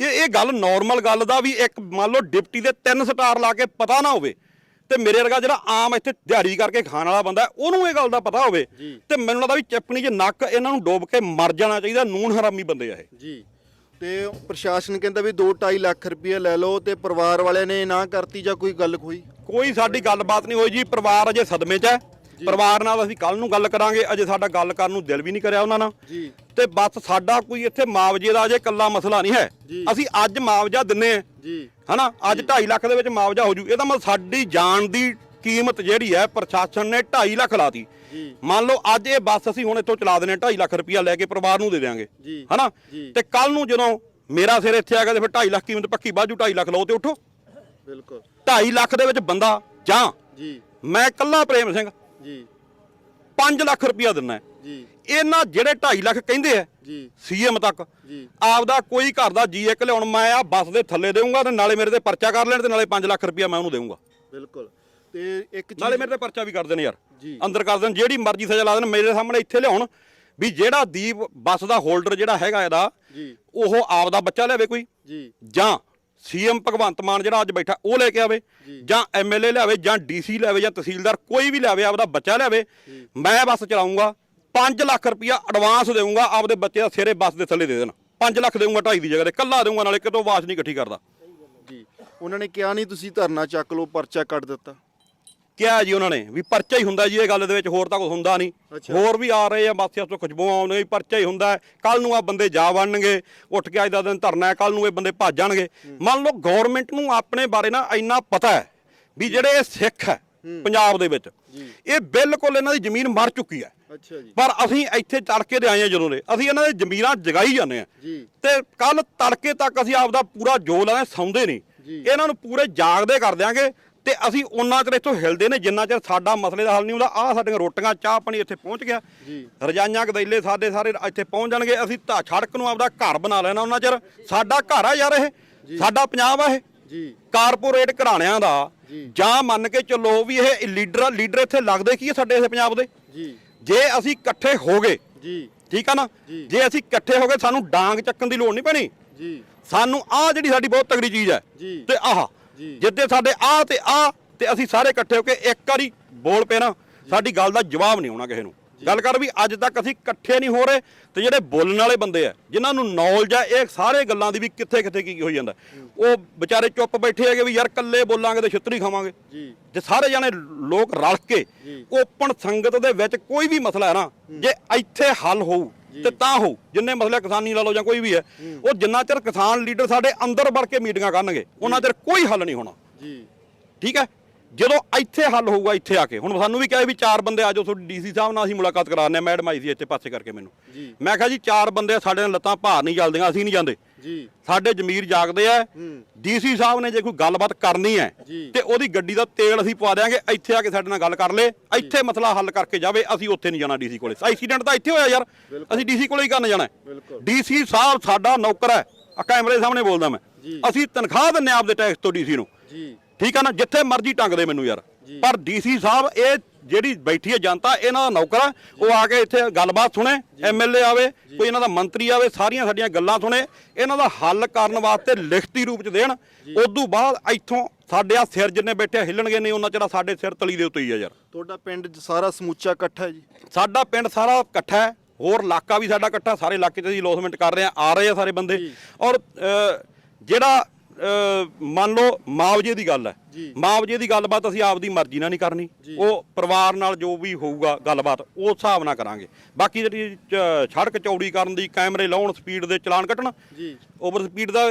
ਇਹ ਇਹ ਗੱਲ ਨਾਰਮਲ ਗੱਲ ਦਾ ਵੀ ਇੱਕ ਮੰਨ ਲਓ ਡਿਪਟੀ ਦੇ ਤਿੰਨ ਸਟਾਰ ਲਾ ਕੇ ਪਤਾ ਨਾ ਹੋਵੇ। ਤੇ ਮੇਰੇ ਵਰਗਾ ਜਿਹੜਾ ਆਮ ਇੱਥੇ ਦਿਹਾੜੀ ਕਰਕੇ ਖਾਣ ਵਾਲਾ ਬੰਦਾ ਉਹਨੂੰ ਇਹ ਗੱਲ ਦਾ ਪਤਾ ਹੋਵੇ। ਤੇ ਮੈਨੂੰ ਲੱਗਦਾ ਵੀ ਚਿਪਣੀ 'ਚ ਨੱਕ ਇਹਨਾਂ ਨੂੰ ਡੋਬ ਕੇ ਮਰ ਜਾਣਾ ਚਾਹੀਦਾ ਨੂਨ ਹਰਾਮੀ ਬੰਦੇ ਆ ਇਹ। ਜੀ। ਤੇ ਪ੍ਰਸ਼ਾਸਨ ਕਹਿੰਦਾ ਵੀ 2.5 ਲੱਖ ਰੁਪਏ ਲੈ ਲਓ ਤੇ ਪਰਿਵਾਰ ਵਾਲਿਆਂ ਨੇ ਨਾ ਕਰਤੀ ਜਾਂ ਕੋਈ ਗੱਲ ਕੋਈ ਕੋਈ ਸਾਡੀ ਗੱਲਬਾਤ ਨਹੀਂ ਹੋਈ ਜੀ ਪਰਿਵਾਰ ਅਜੇ ਸਦਮੇ 'ਚ ਹੈ। ਪਰਿਵਾਰ ਨਾਲ ਅਸੀਂ ਕੱਲ ਨੂੰ ਗੱਲ ਕਰਾਂਗੇ ਅਜੇ ਸਾਡਾ ਗੱਲ ਕਰਨ ਨੂੰ ਦਿਲ ਵੀ ਨਹੀਂ ਕਰਿਆ ਉਹਨਾਂ ਨਾਲ। ਜੀ। ਤੇ ਬਸ ਸਾਡਾ ਕੋਈ ਇੱਥੇ ਮੁਆਵਜ਼ੇ ਦਾ ਅਜੇ ਕੱਲਾ ਮਸਲਾ ਨਹੀਂ ਹੈ। ਅਸੀਂ ਅੱਜ ਮੁਆਵਜ਼ਾ ਦਿੰਨੇ ਆ ਜੀ। ਹਨਾ? ਅੱਜ 2.5 ਲੱਖ ਦੇ ਵਿੱਚ ਮੁਆਵਜ਼ਾ ਹੋ ਜੂ। ਇਹਦਾ ਮਤਲਬ ਸਾਡੀ ਜਾਨ ਦੀ ਕੀਮਤ ਜਿਹੜੀ ਹੈ ਪ੍ਰਸ਼ਾਸਨ ਨੇ 2.5 ਲੱਖ ਲਾਤੀ। ਮੰਨ ਲਓ ਅੱਜ ਇਹ ਬੱਸ ਅਸੀਂ ਹੁਣ ਇੱਥੋਂ ਚਲਾ ਦਿੰਨੇ 2.5 ਲੱਖ ਰੁਪਇਆ ਲੈ ਕੇ ਪਰਿਵਾਰ ਨੂੰ ਦੇ ਦੇਵਾਂਗੇ ਹਨਾ। ਤੇ ਕੱਲ ਨੂੰ ਜਦੋਂ ਮੇਰਾ ਸਿਰ ਇੱਥੇ ਆ ਗਿਆ ਤੇ ਫਿਰ 2.5 ਲੱਖ ਕੀਮਤ ਪੱਕੀ ਬਾਜੂ 2.5 ਲੱਖ ਲਓ ਤੇ ਉੱਠੋ। ਬਿਲਕੁਲ। 2.5 ਲੱਖ ਦੇ ਵਿੱਚ ਬੰਦਾ ਜਾਂ ਜੀ। ਮੈਂ ਕੱਲਾ ਪ੍ਰੇਮ ਸਿੰਘ ਜੀ। 5 ਲੱਖ ਰੁਪਇਆ ਦਿੰਨਾ। ਜੀ। ਇਹਨਾਂ ਜਿਹੜੇ 2.5 ਲੱਖ ਕਹਿੰਦੇ ਆ ਜੀ। ਸੀਐਮ ਤੱਕ ਜੀ। ਆਪਦਾ ਕੋਈ ਘਰ ਦਾ ਜੀ ਇੱਕ ਲਿਆਉਣ ਮੈਂ ਆ ਬੱਸ ਦੇ ਥੱਲੇ ਦੇਊਂਗਾ ਤੇ ਨਾਲੇ ਮੇਰੇ ਤੇ ਪਰਚਾ ਕਰ ਲੈਣ ਤੇ ਨਾਲੇ 5 ਲੱਖ ਰੁਪਇਆ ਮੈਂ ਉਹਨੂੰ ਦੇਊਂਗਾ। ਬਿਲਕੁਲ। ਤੇ ਇੱਕ ਨਾਲੇ ਮੇਰੇ ਤੇ ਪਰਚਾ ਵੀ ਕਰ ਦੇਣ ਯਾਰ। ਅੰਦਰ ਕਰ ਦੇਣ ਜਿਹੜੀ ਮਰਜ਼ੀ ਸਜ਼ਾ ਲਾ ਦੇਣ ਮੇਰੇ ਸਾਹਮਣੇ ਇੱਥੇ ਲਿਆਉਣ ਵੀ ਜਿਹੜਾ ਦੀਪ ਬੱਸ ਦਾ ਹੋਲਡਰ ਜਿਹੜਾ ਹੈਗਾ ਇਹਦਾ ਜੀ। ਉਹ ਆਪਦਾ ਬੱਚਾ ਲਿਆਵੇ ਕੋਈ? ਜੀ। ਜਾਂ ਸੀਐਮ ਭਗਵੰਤ ਮਾਨ ਜਿਹੜਾ ਅੱਜ ਬੈਠਾ ਉਹ ਲੈ ਕੇ ਆਵੇ? ਜੀ। ਐਮਐਲਏ ਲਿਆਵੇ ਜਾਂ ਡੀਸੀ ਲਿਆਵੇ ਜਾਂ ਤਹਿਸੀਲਦਾਰ ਕੋਈ ਵੀ ਲਿਆਵੇ ਆਪਦਾ ਬੱਚਾ ਲਿਆਵੇ ਮੈਂ ਬੱਸ ਚਲਾਉਂਗਾ 5 ਲੱਖ ਰੁਪਇਆ ਐਡਵਾਂਸ ਦੇਊਂਗਾ ਆਪਦੇ ਬੱਚੇ ਦਾ ਸਿਰੇ ਬੱਸ ਦੇ ਥੱਲੇ ਦੇ ਦੇਣ। 5 ਲੱਖ ਦੇਊਂਗਾ ਢਾਈ ਦੀ ਜਗ੍ਹਾ ਤੇ ਕੱਲਾ ਦੇਊਂਗਾ ਨਾਲੇ ਕਿਤੋਂ ਆਵਾਜ਼ ਨਹੀਂ ਇਕੱਠੀ ਕਰਦਾ। ਜੀ। ਉਹਨਾਂ ਨੇ ਕਿਹਾ ਨਹੀਂ ਤੁਸੀਂ ਧਰਨਾ ਚੱਕ ਲਓ ਪਰਚਾ ਕੱਟ ਦਿੱਤਾ। ਕਿਹਾ ਜੀ ਉਹਨਾਂ ਨੇ ਵੀ ਪਰਚਾ ਹੀ ਹੁੰਦਾ ਜੀ ਇਹ ਗੱਲ ਦੇ ਵਿੱਚ ਹੋਰ ਤਾਂ ਕੁਝ ਹੁੰਦਾ ਨਹੀਂ। ਹੋਰ ਵੀ ਆ ਰਹੇ ਆ ਬਾਸੀਆਂ ਤੋਂ ਖੁਸ਼ਬੂਆਂ ਆਉਂਦੀਆਂ ਵੀ ਪਰਚਾ ਹੀ ਹੁੰਦਾ ਕੱਲ ਨੂੰ ਆ ਬੰਦੇ ਜਾ ਵੜਨਗੇ ਉੱਠ ਕੇ ਅੱਜ ਦਾ ਦਿਨ ਧਰਨਾ ਹੈ ਕੱਲ ਨੂੰ ਇਹ ਬੰਦੇ ਭੱਜ ਜਾਣਗੇ। ਮੰਨ ਲਓ ਗਵਰਨਮੈਂਟ ਨੂੰ ਆਪਣੇ ਬਾਰੇ ਨਾ ਇੰਨਾ ਪਤਾ ਹੈ ਵੀ ਜਿਹੜੇ ਇਹ ਸਿੱਖ ਹੈ ਪੰਜਾਬ ਦੇ ਵਿੱਚ। ਇਹ ਬਿਲਕੁਲ ਇਹਨਾਂ ਦੀ ਜ਼ਮੀਨ ਮਰ ਚੁੱਕੀ ਹੈ। ਪਰ ਅਸੀਂ ਇੱਥੇ ਤੜਕੇ ਦੇ ਆਏ ਆ ਜਦੋਂ ਦੇ ਅਸੀਂ ਇਹਨਾਂ ਦੇ ਜ਼ਮੀਰਾਂ ਜਗਾਈ ਜਾਂਦੇ ਆ ਤੇ ਕੱਲ ਤੜਕੇ ਤੱਕ ਅਸੀਂ ਆਪਦਾ ਪੂਰਾ ਜੋਰ ਲਾਉਂਦੇ ਸੌਂਦੇ ਨਹੀਂ। ਇਹਨਾਂ ਨੂੰ ਪੂਰੇ ਜਾਗਦੇ ਕਰ ਦਿਆਂਗੇ। ਤੇ ਅਸੀਂ ਉਹਨਾਂ ਚਿਰ ਇੱਥੋਂ ਹਿਲਦੇ ਨੇ ਜਿੰਨਾ ਚਿਰ ਸਾਡਾ ਮਸਲੇ ਦਾ ਹੱਲ ਨਹੀਂ ਹੁੰਦਾ ਆਹ ਸਾਡੀਆਂ ਰੋਟੀਆਂ ਚਾਹ ਪਾਣੀ ਇੱਥੇ ਪਹੁੰਚ ਗਿਆ। ਜੀ। ਰਜਾਈਆਂ ਗਦੈਲੇ ਸਾਡੇ ਸਾਰੇ ਇੱਥੇ ਪਹੁੰਚ ਜਾਣਗੇ ਅਸੀਂ ਤਾਂ ਸੜਕ ਨੂੰ ਆਪਦਾ ਘਰ ਬਣਾ ਲੈਣਾ ਉਹਨਾਂ ਚਿਰ। ਸਾਡਾ ਘਰ ਆ ਯਾਰ ਇਹ ਸਾਡਾ ਪੰਜਾਬ ਆ ਇਹ। ਜੀ। ਕਾਰਪੋਰੇਟ ਘਰਾਣਿਆਂ ਦਾ ਜੀ। ਮੰਨ ਕੇ ਚੱਲੋ ਵੀ ਇਹ ਲੀਡਰ ਲੀਡਰ ਇੱਥੇ ਲੱਗਦੇ ਕੀ ਸਾਡੇ ਇਸ ਪੰਜਾਬ ਦੇ? ਜੀ। ਜੇ ਅਸੀਂ ਇਕੱਠੇ ਹੋ ਗਏ ਜੀ। ਠੀਕ ਆ ਨਾ? ਜੀ। ਅਸੀਂ ਇਕੱਠੇ ਹੋ ਗਏ ਸਾਨੂੰ ਡਾਂਗ ਚੱਕਣ ਦੀ ਲੋੜ ਨਹੀਂ ਪੈਣੀ। ਜੀ। ਸਾਨੂੰ ਆਹ ਜਿਹੜੀ ਸਾਡੀ ਬਹੁਤ ਤਗੜੀ ਚੀਜ਼ ਹੈ। ਤੇ ਆਹ। ਜਿੱਦੇ ਸਾਡੇ ਆਹ ਤੇ ਆਹ ਤੇ ਅਸੀਂ ਸਾਰੇ ਇਕੱਠੇ ਹੋ ਕੇ ਇੱਕ ਵਾਰੀ ਬੋਲ ਪਏ ਨਾ ਸਾਡੀ ਗੱਲ ਦਾ ਜਵਾਬ ਨਹੀਂ ਆਉਣਾ ਕਿਸੇ ਨੂੰ। ਗੱਲ ਕਰ ਵੀ ਅੱਜ ਤੱਕ ਅਸੀਂ ਇਕੱਠੇ ਨਹੀਂ ਹੋ ਰਹੇ ਤੇ ਜਿਹੜੇ ਬੋਲਣ ਵਾਲੇ ਬੰਦੇ ਆ ਜਿਨ੍ਹਾਂ ਨੂੰ ਨੌਲੇਜ ਆ ਇਹ ਸਾਰੇ ਗੱਲਾਂ ਦੀ ਵੀ ਕਿੱਥੇ ਕਿੱਥੇ ਕੀ ਕੀ ਹੋਈ ਜਾਂਦਾ। ਉਹ ਵਿਚਾਰੇ ਚੁੱਪ ਬੈਠੇ ਹੈਗੇ ਵੀ ਯਾਰ ਇਕੱਲੇ ਬੋਲਾਂਗੇ ਤੇ ਛਿੱਤਰੀ ਖਾਵਾਂਗੇ। ਜੀ। ਜੇ ਸਾਰੇ ਜਾਣੇ ਲੋਕ ਰਲ ਕੇ। ਓਪਨ ਸੰਗਤ ਦੇ ਵਿੱਚ ਕੋਈ ਵੀ ਮਸਲਾ ਹੈ ਨਾ ਜੇ ਇੱਥੇ ਹੱਲ ਹੋਊ ਤੇ ਤਾਂ ਹੋਊ ਜਿੰਨੇ ਮਸਲੇ ਕਿਸਾਨੀ ਲਾ ਲਓ ਜਾਂ ਕੋਈ ਵੀ ਹੈ ਉਹ ਜਿੰਨਾ ਚਿਰ ਕਿਸਾਨ ਲੀਡਰ ਸਾਡੇ ਅੰਦਰ ਵੜ ਕੇ ਮੀਟਿੰਗਾਂ ਕਰਨਗੇ ਉਹਨਾਂ ਚਿਰ ਕੋਈ ਹੱਲ ਨਹੀਂ ਹੋਣਾ। ਜੀ। ਠੀਕ ਹੈ? ਜਦੋਂ ਇੱਥੇ ਹੱਲ ਹੋਊਗਾ ਇੱਥੇ ਆ ਕੇ। ਹੁਣ ਸਾਨੂੰ ਵੀ ਕਹੇ ਵੀ ਚਾਰ ਬੰਦੇ ਆ ਜਾਓ ਤੁਹਾਡੀ ਡੀਸੀ ਸਾਹਿਬ ਨਾਲ ਅਸੀਂ ਮੁਲਾਕਾਤ ਕਰਾਉਂਦੇ ਆ ਮੈਡਮ ਆਈ ਸੀ ਇੱਥੇ ਪਾਸੇ ਕਰਕੇ ਮੈਨੂੰ। ਮੈਂ ਕਿਹਾ ਜੀ ਚਾਰ ਬੰਦੇ ਸਾਡੇ ਨਾਲ ਲੱਤਾਂ ਭਾਰ ਨਹੀਂ ਚੱਲਦੀਆਂ ਅਸੀਂ ਨਹੀਂ ਜਾਂਦੇ। ਜੀ। ਸਾਡੇ ਜ਼ਮੀਰ ਜਾਗਦੇ ਆ। ਹੂੰ। ਡੀਸੀ ਸਾਹਿਬ ਨੇ ਜੇ ਕੋਈ ਗੱਲਬਾਤ ਕਰਨੀ ਹੈ। ਤੇ ਉਹਦੀ ਗੱਡੀ ਦਾ ਤੇਲ ਅਸੀਂ ਪਵਾ ਦਿਆਂਗੇ ਇੱਥੇ ਆ ਕੇ ਸਾਡੇ ਨਾਲ ਗੱਲ ਕਰ ਲੇ ਇੱਥੇ ਮਸਲਾ ਹੱਲ ਕਰਕੇ ਜਾਵੇ ਅਸੀਂ ਉੱਥੇ ਨਹੀਂ ਜਾਣਾ ਡੀਸੀ ਕੋਲੇ। ਐਕਸੀਡੈਂਟ ਤਾਂ ਇੱਥੇ ਹੋਇਆ ਯਾਰ। ਅਸੀਂ ਡੀਸੀ ਕੋਲੇ ਹੀ ਕਰਨ ਜਾਣਾ। ਡੀਸੀ ਸਾਹਿਬ ਸਾਡਾ ਨੌਕਰ ਹੈ। ਆ ਕੈਮਰੇ ਸਾਹਮਣੇ ਬੋਲਦਾ ਮੈਂ। ਅਸੀਂ ਤਨਖਾਹ ਦਿੰਨੇ ਆਪਦੇ ਟੈਕਸ ਤੋਂ ਡੀਸੀ ਨੂੰ। ਠੀਕ ਆ ਨਾ? ਜਿੱਥੇ ਮਰਜ਼ੀ ਟੰਗ ਦੇ ਮੈਨੂੰ ਯਾਰ। ਪਰ ਡੀਸੀ ਸਾਹਿਬ ਇਹ ਜਿਹੜੀ ਬੈਠੀ ਹੈ ਜਨਤਾ ਇਹਨਾਂ ਦਾ ਨੌਕਰ ਆ। ਉਹ ਆ ਕੇ ਇੱਥੇ ਗੱਲਬਾਤ ਸੁਣੇ ਐਮਐਲਏ ਆਵੇ ਕੋਈ ਇਹਨਾਂ ਦਾ ਮੰਤਰੀ ਆਵੇ ਸਾਰੀਆਂ ਸਾਡੀਆਂ ਗੱਲਾਂ ਸੁਣੇ। ਇਹਨਾਂ ਦਾ ਹੱਲ ਕਰਨ ਵਾਸਤੇ ਲਿਖਤੀ ਰੂਪ ਚ ਦੇਣ। ਉਦੋਂ ਬਾਅਦ ਇੱਥੋਂ ਸਾਡੇ ਆ ਸਿਰ ਜਿੰਨੇ ਬੈਠੇ ਹਿੱਲਣਗੇ ਨਹੀਂ ਉਹਨਾਂ ਚਿਰ ਸਾਡੇ ਸਿਰ ਤਲੀ ਦੇ ਉੱਤੇ ਹੀ ਆ ਯਾਰ। ਤੁਹਾਡਾ ਪਿੰਡ ਸਾਰਾ ਸਮੁੱਚਾ ਇਕੱਠਾ ਹੈ ਜੀ? ਸਾਡਾ ਪਿੰਡ ਸਾਰਾ ਇਕੱਠਾ ਹੈ। ਹੋਰ ਇਲਾਕਾ ਵੀ ਸਾਡਾ ਇਕੱਠਾ ਸਾਰੇ ਇਲਾਕੇ 'ਚ ਅਸੀਂ ਲੋਸਮੈਂਟ ਕਰ ਰਹੇ ਆ ਆ ਰਹੇ ਆ ਸਾਰੇ ਬੰਦੇ। ਔਰ ਜਿਹੜਾ ਮੰਨ ਲਓ ਮੁਆਵਜ਼ੇ ਦੀ ਗੱਲ ਹੈ। ਜੀ। ਮੁਆਵਜ਼ੇ ਦੀ ਗੱਲਬਾਤ ਅਸੀਂ ਆਪਦੀ ਮਰਜ਼ੀ ਨਾਲ ਨਹੀਂ ਕਰਨੀ। ਉਹ ਪਰਿਵਾਰ ਨਾਲ ਜੋ ਵੀ ਹੋਊਗਾ ਗੱਲਬਾਤ ਉਸ ਹਿਸਾਬ ਨਾਲ ਕਰਾਂਗੇ। ਬਾਕੀ ਜਿਹੜੀ ਸੜਕ ਚੌੜੀ ਕਰਨ ਦੀ ਕੈਮਰੇ ਲਾਉਣ ਸਪੀਡ ਦੇ ਚਲਾਨ ਕੱਟਣ ਜੀ। ਓਵਰ ਸਪੀਡ ਦਾ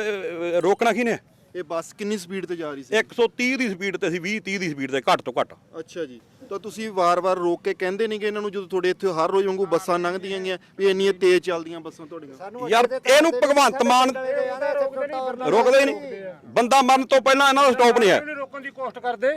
ਰੋਕਣਾ ਕਿਹਨੇ? ਇਹ ਬੱਸ ਕਿੰਨੀ ਸਪੀਡ ਤੇ ਜਾ ਰਹੀ ਸੀ? 130 ਦੀ ਸਪੀਡ ਤੇ ਅਸੀਂ 20 30 ਦੀ ਸਪੀਡ ਤੇ ਘੱਟ ਤੋਂ ਘੱਟ। ਅੱਛਾ ਜੀ। ਤਾਂ ਤੁਸੀਂ ਵਾਰ-ਵਾਰ ਰੋਕ ਕੇ ਕਹਿੰਦੇ ਨਹੀਂਗੇ ਇਹਨਾਂ ਨੂੰ ਜਦੋਂ ਤੁਹਾਡੇ ਇੱਥੇ ਹਰ ਰੋਜ਼ ਵਾਂਗੂ ਬੱਸਾਂ ਲੰਘਦੀਆਂ ਗਈਆਂ ਵੀ ਇੰਨੀਆਂ ਤੇਜ਼ ਚੱਲਦੀਆਂ ਬੱਸਾਂ ਤੁਹਾਡੀਆਂ? ਯਾਰ ਇਹਨੂੰ ਭਗਵੰਤ ਮਾਨ ਰੋਕਦੇ ਹੀ ਨਹੀਂ। ਬੰਦਾ ਮਰਨ ਤੋਂ ਪਹਿਲਾਂ ਇਹਨਾਂ ਦਾ ਸਟਾਪ ਨਹੀਂ ਹੈ। ਨਹੀਂ ਰੋਕਣ ਦੀ ਕੋਸ਼ਿਸ਼ ਕਰਦੇ?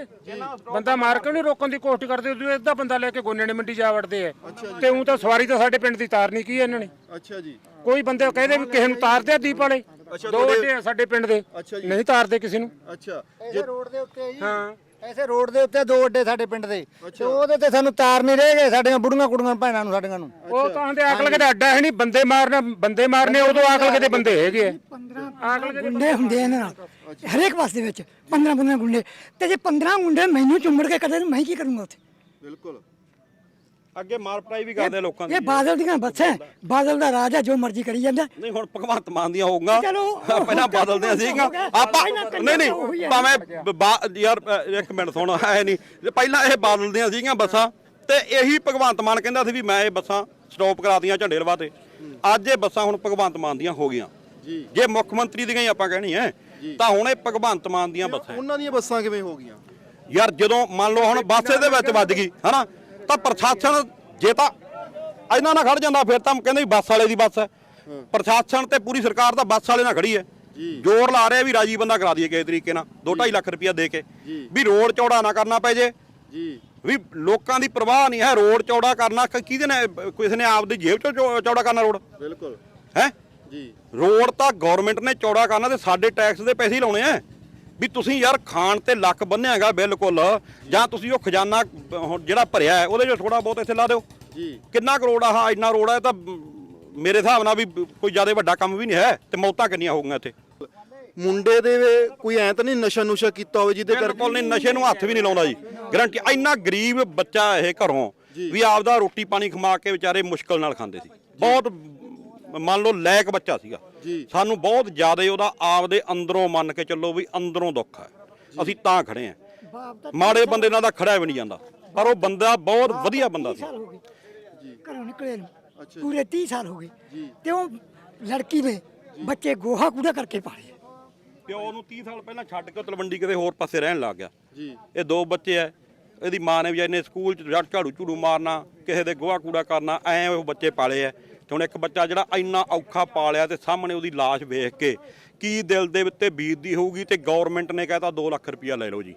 ਬੰਦਾ ਮਾਰ ਕਿਉਂ ਨਹੀਂ ਰੋਕਣ ਦੀ ਕੋਸ਼ਿਸ਼ ਕਰਦੇ? ਉਦੋਂ ਅੱਧਾ ਬੰਦਾ ਲੈ ਕੇ ਗੋਨੇ ਨੇ ਮੰਡੀ ਜਾ ਵੜਦੇ ਐ ਤੇ ਉਹ ਤਾਂ ਸਵਾਰੀ ਤਾਂ ਸਾਡੇ ਪਿੰਡ ਦੀ ਤਾਰਨੀ ਕੀ ਇਹਨਾਂ ਨੇ? ਅੱਛਾ ਜੀ। ਕੋਈ ਬੰਦੇ ਕਹਿੰਦੇ ਵੀ ਕਿਸੇ ਨੂੰ ਤਾਰਦੇ ਆ ਦੀਪ ਵਾਲੇ? ਅੱਛਾ, ਦੋ ਤੁਹਾਡੇ- ਅੱਡੇ ਆ ਸਾਡੇ ਪਿੰਡ ਦੇ। ਅੱਛਾ ਜੀ। ਨਹੀਂ ਤਾਰਦੇ ਕਿਸੇ ਨੂੰ। ਅੱਛਾ ਐਸੇ ਰੋਡ ਦੇ ਉੱਤੇ ਜੀ। ਹਾਂ। ਐਸੇ ਰੋਡ ਦੇ ਉੱਤੇ ਦੋ ਅੱਡੇ ਸਾਡੇ ਪਿੰਡ ਦੇ। ਤੇ ਉਹਦੇ ਤੇ ਸਾਨੂੰ ਤਾਰ ਨਹੀਂ ਰਹਿ ਗਏ ਸਾਡੀਆਂ ਬੁੜੀਆਂ ਕੁੜੀਆਂ ਭੈਣਾਂ ਨੂੰ ਸਾਡੀਆਂ ਨੂੰ। ਉਹ ਤਾਂ ਦੇ ਅਕਲ ਕਿਤੇ ਅੱਡਾ ਹੈ ਨਹੀਂ ਬੰਦੇ ਮਾਰਨਾ ਬੰਦੇ ਮਾਰਨੇ ਉਦੋਂ ਅਕਲ ਕਿਤੇ ਬੰਦੇ ਹੈਗੇ ਆ। 15 ਗੁੰਡੇ ਹੁੰਦੇ ਆ ਇਹਨਾਂ ਨਾਲ ਹਰੇਕ ਪਾਸੇ ਵਿੱਚ 15 15 ਗੁੰਡੇ। ਤੇ ਜੇ 15 ਗੁੰਡੇ ਮੈਨੂੰ ਚੁੰਮੜ ਕੇ ਕੱਢੇ ਤਾਂ ਮੈਂ ਕੀ ਕਰੂੰਗਾ ਉੱਥੇ? ਬਿਲਕੁਲ। ਅੱਗੇ ਮਾਰ ਪੜਾਈ ਵੀ ਕਰਦੇ ਲੋਕਾਂ ਦੀ। ਇਹ ਬਾਦਲ ਦੀਆਂ ਬੱਸਾਂ ਹੈ। ਬਾਦਲ ਦਾ ਰਾਜ ਹੈ ਜੋ ਮਰਜ਼ੀ ਕਰੀ ਜਾਂਦਾ। ਨਹੀਂ ਹੁਣ ਭਗਵੰਤ ਮਾਨ ਦੀਆਂ ਹੋਊਗਾ। ਚਲੋ, ਪਹਿਲਾਂ ਬਦਲਦੇ ਆ ਸੀਗਾ ਆਪਾਂ ਨਹੀਂ ਨਹੀਂ ਭਾਵੇਂ ਬ- ਬਾ- ਯਾਰ ਅ, ਇੱਕ ਮਿੰਟ ਸੁਣ ਐ ਨਹੀਂ। ਪਹਿਲਾਂ ਇਹ ਬਦਲਦੀਆਂ ਸੀਗੀਆਂ ਬੱਸਾਂ ਤੇ ਇਹੀ ਭਗਵੰਤ ਮਾਨ ਕਹਿੰਦਾ ਸੀ ਵੀ ਮੈਂ ਇਹ ਬੱਸਾਂ ਸਟਾਪ ਕਰਾ ਦੀਆਂ ਝੰਡੇ ਲਵਾ ਤੇ। ਅੱਜ ਇਹ ਬੱਸਾਂ ਹੁਣ ਭਗਵੰਤ ਮਾਨ ਦੀਆਂ ਹੋ ਗਈਆਂ। ਜੀ। ਜੇ ਮੁੱਖ ਮੰਤਰੀ ਦੀਆਂ ਹੀ ਆਪਾਂ ਕਹਿਣੀ ਹੈ ਤਾਂ ਹੁਣ ਇਹ ਭਗਵੰਤ ਮਾਨ ਦੀਆਂ ਬੱਸਾਂ ਹੈ। ਉਹਨਾਂ ਦੀਆਂ ਬੱਸਾਂ ਕਿਵੇਂ ਹੋ ਗਈਆਂ? ਯਾਰ ਜਦੋਂ ਮੰਨ ਲਓ ਹੁਣ ਬੱਸ ਇਹਦੇ ਵਿੱਚ ਵੱਜ ਗਈ ਹਨਾ? ਤਾਂ ਪ੍ਰਸ਼ਾਸਨ ਜੇ ਤਾਂ ਇਹਨਾਂ ਨਾਲ ਖੜ ਜਾਂਦਾ ਫਿਰ ਤਾਂ ਕਹਿੰਦੇ ਵੀ ਬੱਸ ਵਾਲੇ ਦੀ ਬੱਸ ਹੈ। ਪ੍ਰਸ਼ਾਸਨ ਤੇ ਪੂਰੀ ਸਰਕਾਰ ਤਾਂ ਬੱਸ ਵਾਲੇ ਨਾਲ ਖੜੀ ਹੈ। ਜ਼ੋਰ ਲਾ ਰਿਹਾ ਵੀ ਰਾਜੀ ਬੰਦਾ ਕਰਾ ਦਈਏ ਕਿਸੇ ਤਰੀਕੇ ਨਾਲ। 2.5 ਲੱਖ ਰੁਪਇਆ ਦੇ ਕੇ। ਵੀ ਰੋਡ ਚੌੜਾ ਨਾ ਕਰਨਾ ਪੈ ਜੇ। ਜੀ। ਵੀ ਲੋਕਾਂ ਦੀ ਪਰਵਾਹ ਨਹੀਂ ਹੈ ਰੋਡ ਚੌੜਾ ਕਰਨਾ। ਕਿਹਦੇ ਨੇ ਕਿਸੇ ਨੇ ਆਪਦੀ ਜੇਬ ਚੋਂ ਚੌ- ਚੌੜਾ ਕਰਨਾ ਰੋਡ? ਬਿਲਕੁਲ। ਹੈ? ਜੀ। ਰੋਡ ਤਾਂ ਗਵਰਨਮੈਂਟ ਨੇ ਚੌੜਾ ਕਰਨਾ ਤੇ ਸਾਡੇ ਟੈਕਸ ਦੇ ਪੈਸੇ ਹੀ ਲਾਉਣੇ ਆ ਵੀ ਤੁਸੀਂ ਯਾਰ ਖਾਣ ਤੇ ਲੱਕ ਬੰਨਿਆਗਾ ਬਿਲਕੁਲ ਜਾਂ ਤੁਸੀਂ ਉਹ ਖਜ਼ਾਨਾ ਹੁਣ ਜਿਹੜਾ ਭਰਿਆ ਹੈ ਉਹਦੇ 'ਚ ਥੋੜਾ ਬਹੁਤ ਇੱਥੇ ਲਾ ਦਿਓ। ਜੀ। ਕਿੰਨਾ ਕਰੋੜ ਆ ਇੰਨਾ ਰੋਡ ਹੈ ਤਾਂ ਮੇਰੇ ਹਿਸਾਬ ਨਾਲ ਵੀ ਕੋਈ ਜ਼ਿਆਦਾ ਵੱਡਾ ਕੰਮ ਵੀ ਨਹੀਂ ਹੈ ਤੇ ਮੌਤਾਂ ਕਿੰਨੀਆਂ ਹੋ ਗਈਆਂ ਇੱਥੇ? ਮੁੰਡੇ ਦੇ ਕੋਈ ਐ ਤਾਂ ਨਹੀਂ ਨਸ਼ਾ ਨੁਸ਼ਾ ਕੀਤਾ ਹੋਵੇ ਜਿਹਦੇ ਬਿਲਕੁਲ ਕਰਕੇ ਨਹੀਂ ਨਸ਼ੇ ਨੂੰ ਹੱਥ ਵੀ ਨਹੀਂ ਲਾਉਂਦਾ ਜੀ। ਗਰੰਟੀ ਇੰਨਾ ਗਰੀਬ ਬੱਚਾ ਇਹ ਘਰੋਂ ਵੀ ਆਪਦਾ ਰੋਟੀ ਪਾਣੀ ਖਮਾ ਕੇ ਵਿਚਾਰੇ ਮੁਸ਼ਕਲ ਨਾਲ ਖਾਂਦੇ ਸੀ। ਬਹੁਤ ਮੰਨ ਲਓ ਲਾਇਕ ਬੱਚਾ ਸੀਗਾ। ਸਾਨੂੰ ਬਹੁਤ ਜ਼ਿਆਦਾ ਉਹਦਾ ਆਪਦੇ ਅੰਦਰੋਂ ਮੰਨ ਕੇ ਚੱਲੋ ਵੀ ਅੰਦਰੋਂ ਦੁੱਖ ਹੈ। ਅਸੀਂ ਤਾਂ ਖੜੇ ਆ ਮਾੜੇ ਬੰਦੇ ਨਾਲ ਤਾਂ ਖੜਾ ਵੀ ਨਹੀਂ ਜਾਂਦਾ। ਪਰ ਉਹ ਬੰਦਾ ਬਹੁਤ ਵਧੀਆ ਬੰਦਾ ਸੀ। ਘਰੋਂ ਨਿਕਲੇ ਨੂੰ। ਪੂਰੇ 30 ਸਾਲ ਹੋ ਗਏ। ਤੇ ਉਹ ਲੜਕੀ ਨੇ ਬੱਚੇ ਗੋਹਾ ਕੂੜਾ ਕਰਕੇ ਪਾਲੇ ਪਿਓ ਨੂੰ 30 ਸਾਲ ਪਹਿਲਾਂ ਛੱਡ ਕੇ ਤਲਵੰਡੀ ਕਿਤੇ ਹੋਰ ਪਾਸੇ ਰਹਿਣ ਲੱਗ ਗਿਆ। ਜੀ। ਇਹ ਦੋ ਬੱਚੇ ਐ। ਇਹਦੀ ਮਾਂ ਨੇ ਵੀ ਇਹਨੇ ਸਕੂਲ ਚ ਝਾੜੂ ਝੂੜੂ ਮਾਰਨਾ ਕਿਸੇ ਦੇ ਗੋਹਾ ਕੂੜਾ ਕਰਨਾ ਐ ਉਹ ਬੱਚੇ ਪਾਲੇ ਐ। ਤੇ ਹੁਣ ਇੱਕ ਬੱਚਾ ਜਿਹੜਾ ਇੰਨਾ ਔਖਾ ਪਾਲਿਆ ਤੇ ਸਾਹਮਣੇ ਉਹਦੀ ਲਾਸ਼ ਵੇਖ ਕੇ ਕੀ ਦਿਲ ਦੇ ਉੱਤੇ ਬੀਤਦੀ ਹੋਊਗੀ ਤੇ ਗਵਰਨਮੈਂਟ ਨੇ ਕਹਿਤਾ 2 ਲੱਖ ਰੁਪਇਆ ਲੈ ਲਓ ਜੀ।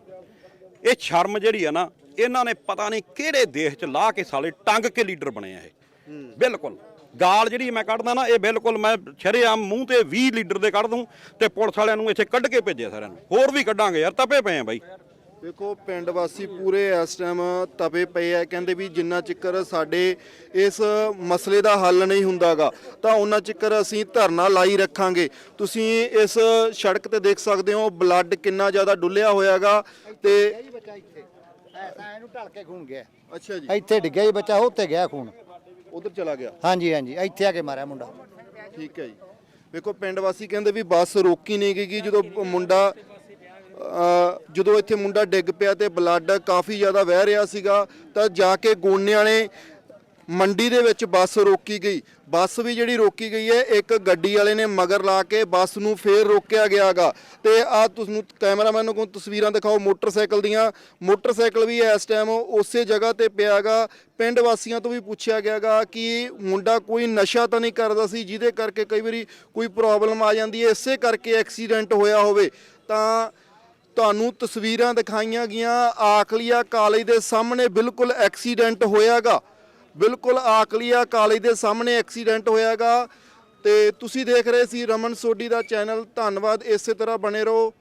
ਇਹ ਸ਼ਰਮ ਜਿਹੜੀ ਆ ਨਾ, ਇਹਨਾਂ ਨੇ ਪਤਾ ਨਹੀਂ ਕਿਹੜੇ ਦੇਸ਼ ਚ ਲਾ ਕੇ ਸਾਲੇ ਟੰਗ ਕੇ ਲੀਡਰ ਬਣੇ ਆ ਇਹ। ਬਿਲਕੁਲ। ਗਾਲ ਜਿਹੜੀ ਮੈਂ ਕੱਢਦਾ ਨਾ, ਇਹ ਬਿਲਕੁਲ ਮੈਂ ਸ਼ਰੇਆਮ ਮੂੰਹ ਤੇ 20 ਲੀਡਰ ਦੇ ਕੱਢ ਦੂੰ ਤੇ ਪੁਲਿਸ ਵਾਲਿਆਂ ਨੂੰ ਇੱਥੇ ਕੱਢ ਕੇ ਭੇਜਿਆ ਸਾਰਿਆਂ ਨੂੰ। ਹੋਰ ਵੀ ਕੱਢਾਂਗੇ ਯਾਰ, ਤਪੇ ਪਏ ਆ ਬਾਈ। ਦੇਖੋ ਪਿੰਡ ਵਾਸੀ ਪੂਰੇ ਇਸ ਟਾਈਮ ਤਪੇ ਪਏ ਆ ਕਹਿੰਦੇ ਵੀ ਜਿੰਨਾ ਚਿਕਰ ਸਾਡੇ ਇਸ ਮਸਲੇ ਦਾ ਹੱਲ ਨਹੀਂ ਹੁੰਦਾਗਾ ਤਾਂ ਉਹਨਾਂ ਚਿਕਰ ਅਸੀਂ ਧਰਨਾ ਲਾਈ ਰੱਖਾਂਗੇ। ਤੁਸੀਂ ਇਸ ਸੜਕ ਤੇ ਦੇਖ ਸਕਦੇ ਹੋ ਬਲੱਡ ਕਿੰਨਾ ਜ਼ਿਆਦਾ ਡੁੱਲਿਆ ਹੋਇਆਗਾ ਤੇ ਇੱਥੇ ਐਸਾ ਇਹਨੂੰ ਢਲ ਕੇ ਖੂਨ ਗਿਆ ਅੱਛਾ ਜੀ। ਇੱਥੇ ਡਿੱਗਿਆ ਜੀ ਬੱਚਾ ਉੱਤੇ ਗਿਆ ਖੂਨ। ਉਧਰ ਚਲਾ ਗਿਆ? ਹਾਂਜੀ ਹਾਂਜੀ ਇੱਥੇ ਆ ਕੇ ਮਾਰਿਆ ਮੁੰਡਾ। ਠੀਕ ਹੈ ਜੀ। ਵੇਖੋ ਪਿੰਡ ਵਾਸੀ ਕਹਿੰਦੇ ਵੀ ਬੱਸ ਰੋਕੀ ਨਹੀਂ ਗਈ ਜਦੋਂ ਮੁੰਡਾ ਜਦੋਂ ਇੱਥੇ ਮੁੰਡਾ ਡਿੱਗ ਪਿਆ ਤੇ ਬਲੱਡ ਕਾਫੀ ਜ਼ਿਆਦਾ ਵਹਿ ਰਿਹਾ ਸੀਗਾ, ਤਾਂ ਜਾ ਕੇ ਗੋਨਿਆਂ ਨੇ ਮੰਡੀ ਦੇ ਵਿੱਚ ਬੱਸ ਰੋਕੀ ਗਈ। ਬੱਸ ਵੀ ਜਿਹੜੀ ਰੋਕੀ ਗਈ ਹੈ, ਇੱਕ ਗੱਡੀ ਵਾਲੇ ਨੇ ਮਗਰ ਲਾ ਕੇ ਬੱਸ ਨੂੰ ਫੇਰ ਰੋਕਿਆ ਗਿਆਗਾ ਤੇ ਆ ਤੁਹਾਨੂੰ ਕੈਮਰਾਮੈਨ ਨੂੰ ਤਸਵੀਰਾਂ ਦਿਖਾਓ, ਮੋਟਰਸਾਈਕਲ ਦੀਆਂ। ਮੋਟਰਸਾਈਕਲ ਵੀ ਇਸ ਟਾਈਮ ਉਸੇ ਜਗ੍ਹਾ ਤੇ ਪਿਆਗਾ ਪਿੰਡ ਵਾਸੀਆਂ ਤੋਂ ਵੀ ਪੁੱਛਿਆ ਗਿਆਗਾ ਕਿ ਮੁੰਡਾ ਕੋਈ ਨਸ਼ਾ ਤਾਂ ਨਹੀਂ ਕਰਦਾ ਸੀ, ਜਿਹਦੇ ਕਰਕੇ ਕਈ ਵਾਰੀ ਕੋਈ ਪ੍ਰੋਬਲਮ ਆ ਜਾਂਦੀ ਹੈ। ਇਸੇ ਕਰਕੇ ਐਕਸੀਡੈਂਟ ਹੋਇਆ ਹੋਵੇ। ਤਾਂ ਤੁਹਾਨੂੰ ਤਸਵੀਰਾਂ ਦਿਖਾਈਆਂ ਗਈਆਂ। ਆਕਲੀਆ ਕਾਲਜ ਦੇ ਸਾਹਮਣੇ ਬਿਲਕੁਲ ਐਕਸੀਡੈਂਟ ਹੋਇਆਗਾ। ਬਿਲਕੁਲ ਆਕਲੀਆ ਕਾਲਜ ਦੇ ਸਾਹਮਣੇ ਐਕਸੀਡੈਂਟ ਹੋਇਆਗਾ। ਤੇ ਤੁਸੀਂ ਦੇਖ ਰਹੇ ਸੀ ਰਮਨ ਸੋਢੀ ਦਾ ਚੈਨਲ। ਧੰਨਵਾਦ। ਇਸੇ ਤਰ੍ਹਾਂ ਬਣੇ ਰਹੋ।